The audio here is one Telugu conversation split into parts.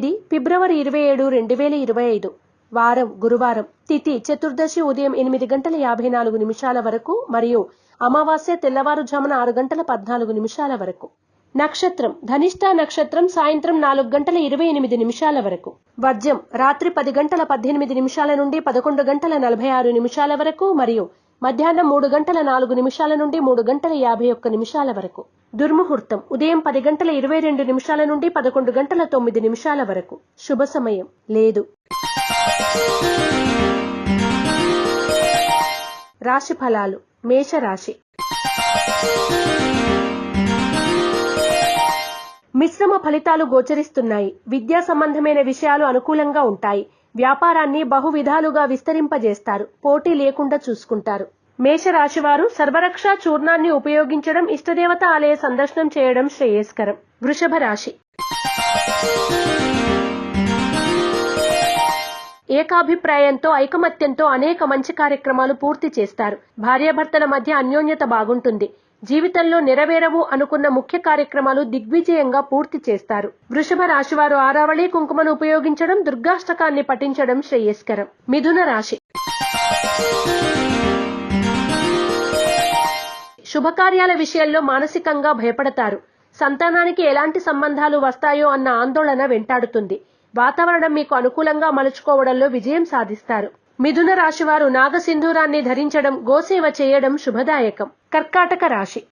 రెండు వేల ఇరవై ఐదు. వారం గురువారం తిథి చతుర్దశి ఉదయం ఎనిమిది గంటల యాభై నాలుగు నిమిషాల వరకు మరియు అమావాస్య తెల్లవారుజామున ఆరు గంటల పద్నాలుగు నిమిషాల వరకు. నక్షత్రం ధనిష్ట నక్షత్రం సాయంత్రం నాలుగు గంటల ఇరవై ఎనిమిది నిమిషాల వరకు. వజ్రం రాత్రి పది గంటల పద్దెనిమిది నిమిషాల నుండి పదకొండు గంటల నలభై ఆరు నిమిషాల వరకు మరియు మధ్యాహ్నం మూడు గంటల నాలుగు నిమిషాల నుండి మూడు గంటల యాభై ఒక్క నిమిషాల వరకు. దుర్ముహూర్తం. ఉదయం పది గంటల ఇరవై రెండు నిమిషాల నుండి పదకొండు గంటల తొమ్మిది నిమిషాల వరకు. శుభ సమయం. లేదు. రాశి ఫలాలు. మేషరాశి. మిశ్రమ ఫలితాలు గోచరిస్తున్నాయి. విద్యా సంబంధమైన విషయాలు అనుకూలంగా ఉంటాయి. వ్యాపారాన్ని బహు విధాలుగా విస్తరింపజేస్తారు. పోటీ లేకుండా చూసుకుంటారు. మేషరాశివారు సర్వరక్ష చూర్ణాన్ని ఉపయోగించడం ఇష్టదేవత ఆలయ సందర్శనం చేయడం శ్రేయస్కరం. వృషభ రాశి. ఏకాభిప్రాయంతో ఐకమత్యంతో అనేక మంచి కార్యక్రమాలు పూర్తి చేస్తారు. భార్యాభర్తల మధ్య అన్యోన్యత బాగుంటుంది. జీవితంలో నెరవేరవు అనుకున్న ముఖ్య కార్యక్రమాలు దిగ్విజయంగా పూర్తి చేస్తారు. వృషభ రాశివారు ఆరావళి కుంకుమను ఉపయోగించడం దుర్గాష్టకాన్ని పఠించడం శ్రేయస్కరం. మిథున రాశి. శుభకార్యాల విషయంలో మానసికంగా భయపడతారు. సంతానానికి ఎలాంటి సంబంధాలు వస్తాయో అన్న ఆందోళన వెంటాడుతుంది. వాతావరణం మీకు అనుకూలంగా మలుచుకోవడంలో విజయం సాధిస్తారు. మిథున రాశివారు నాగసింధూరాన్ని ధరించడం గోసేవ చేయడం శుభదాయకం. కర్కాటక రాశి.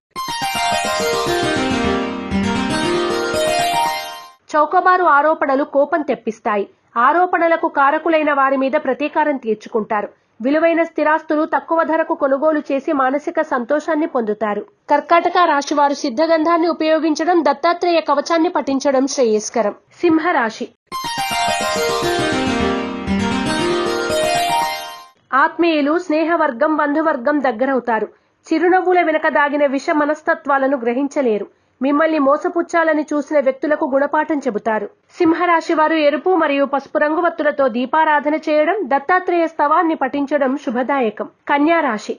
చౌకబారు ఆరోపణలు కోపం తెప్పిస్తాయి. ఆరోపణలకు కారకులైన వారి మీద ప్రతీకారం తీర్చుకుంటారు. విలువైన స్థిరాస్తులు తక్కువ ధరకు కొనుగోలు చేసి మానసిక సంతోషాన్ని పొందుతారు. కర్కాటక రాశివారు సిద్ధగంధాన్ని ఉపయోగించడం దత్తాత్రేయ కవచాన్ని పఠించడం శ్రేయస్కరం. సింహరాశి. ఆత్మీయులు స్నేహవర్గం బంధువర్గం దగ్గరవుతారు. చిరునవ్వుల వెనక దాగిన విష మనస్తత్వాలను గ్రహించలేరు. మిమ్మల్ని మోసపుచ్చాలని చూసిన వ్యక్తులకు గుణపాఠం చెబుతారు. సింహరాశి వారు ఎరుపు మరియు పసుపు రంగు వత్తులతో దీపారాధన చేయడం దత్తాత్రేయ స్తవాన్ని పఠించడం శుభదాయకం. కన్యా రాశి.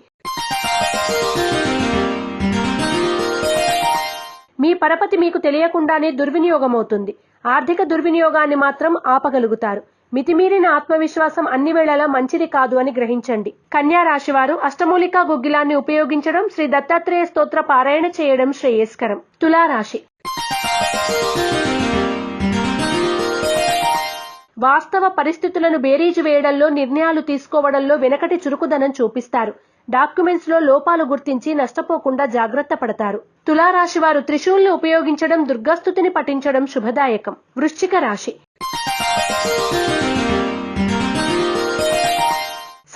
మీ పరపతి మీకు తెలియకుండానే దుర్వినియోగమవుతుంది. ఆర్థిక దుర్వినియోగాన్ని మాత్రం ఆపగలుగుతారు. మితిమీరిన ఆత్మవిశ్వాసం అన్ని వేళలా మంచిది కాదు అని గ్రహించండి. కన్యా రాశివారు అష్టమూలికా గుగ్గిలాన్ని ఉపయోగించడం శ్రీ దత్తాత్రేయ స్తోత్ర పారాయణ చేయడం శ్రేయస్కరం. తులారాశి. వాస్తవ పరిస్థితులను బేరీజు వేయడంలో నిర్ణయాలు తీసుకోవడంలో వెనకటి చురుకుదనం చూపిస్తారు. డాక్యుమెంట్స్లో లోపాలు గుర్తించి నష్టపోకుండా జాగ్రత్త పడతారు. తులారాశి వారు త్రిశూల్ని ఉపయోగించడం దుర్గస్థుతిని పఠించడం శుభదాయకం. వృశ్చిక రాశి.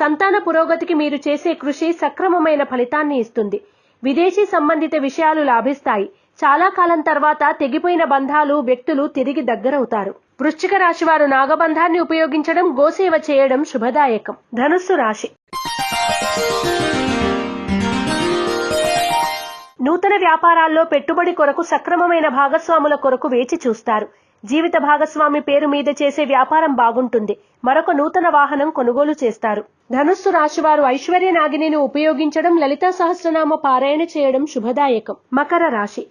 సంతాన పురోగతికి మీరు చేసే కృషి సక్రమమైన ఫలితాన్ని ఇస్తుంది. విదేశీ సంబంధిత విషయాలు లాభిస్తాయి. చాలా కాలం తర్వాత తెగిపోయిన బంధాలు వ్యక్తులు తిరిగి దగ్గరవుతారు. వృశ్చిక రాశి వారు నాగబంధాన్ని ఉపయోగించడం గోసేవ చేయడం శుభదాయకం. ధనుస్సు రాశి. నూతన వ్యాపారాల్లో పెట్టుబడి కొరకు సక్రమమైన భాగస్వాముల కొరకు వేచి చూస్తారు. జీవిత భాగస్వామి పేరు మీద చేసే వ్యాపారం బాగుంటుంది. మరొక నూతన వాహనం కొనుగోలు చేస్తారు. ధనుస్సు రాశివారు ఐశ్వర్య నాగిని ఉపయోగించడం లలితా సహస్రనామ పారాయణ చేయడం శుభదాయకం. మకర రాశి.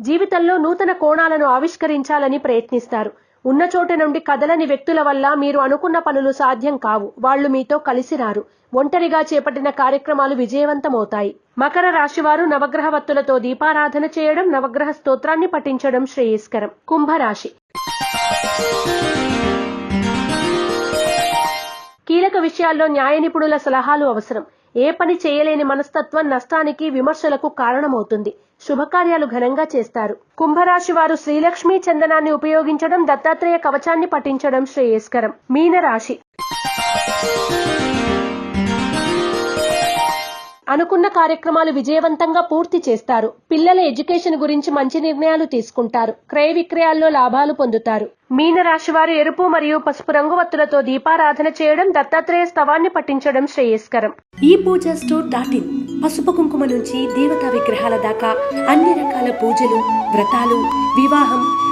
జీవితంలో నూతన కోణాలను ఆవిష్కరించాలని ప్రయత్నిస్తారు. ఉన్న చోట నుండి కదలని వ్యక్తుల వల్ల మీరు అనుకున్న పనులు సాధ్యం కావు. వాళ్ళు మీతో కలిసి రారు. ఒంటరిగా చేపట్టిన కార్యక్రమాలు విజయవంతమవుతాయి. మకర రాశివారు నవగ్రహ వత్తులతో దీపారాధన చేయడం నవగ్రహ స్తోత్రాన్ని పఠించడం శ్రేయస్కరం. కుంభరాశి. కీలక విషయాల్లో న్యాయ నిపుణుల సలహాలు అవసరం. ఏ పని చేయలేని మనస్తత్వం నష్టానికి విమర్శలకు కారణమవుతుంది. శుభకార్యాలు ఘనంగా చేస్తారు. కుంభరాశి వారు శ్రీలక్ష్మీ చందనాన్ని ఉపయోగించడం దత్తాత్రేయ కవచాన్ని పఠించడం శ్రేయస్కరం. మీనరాశి అనుకున్న కార్యక్రమాలు విజయవంతంగా పూర్తి చేస్తారు. పిల్లల ఎడ్యుకేషన్ గురించి మంచి నిర్ణయాలు తీసుకుంటారు. క్రయ విక్రయాల్లో లాభాలు పొందుతారు. మీన రాశి ఎరుపు మరియు పసుపు రంగు వత్తులతో దీపారాధన చేయడం దత్తాత్రేయ స్తవాన్ని పఠించడం శ్రేయస్కరం. ఈ పూజ స్టోర్ డాట్ ఇన్. పసుపు కుంకుమ నుంచి దేవతా విగ్రహాల దాకా అన్ని రకాల పూజలు వ్రతాలు వివాహం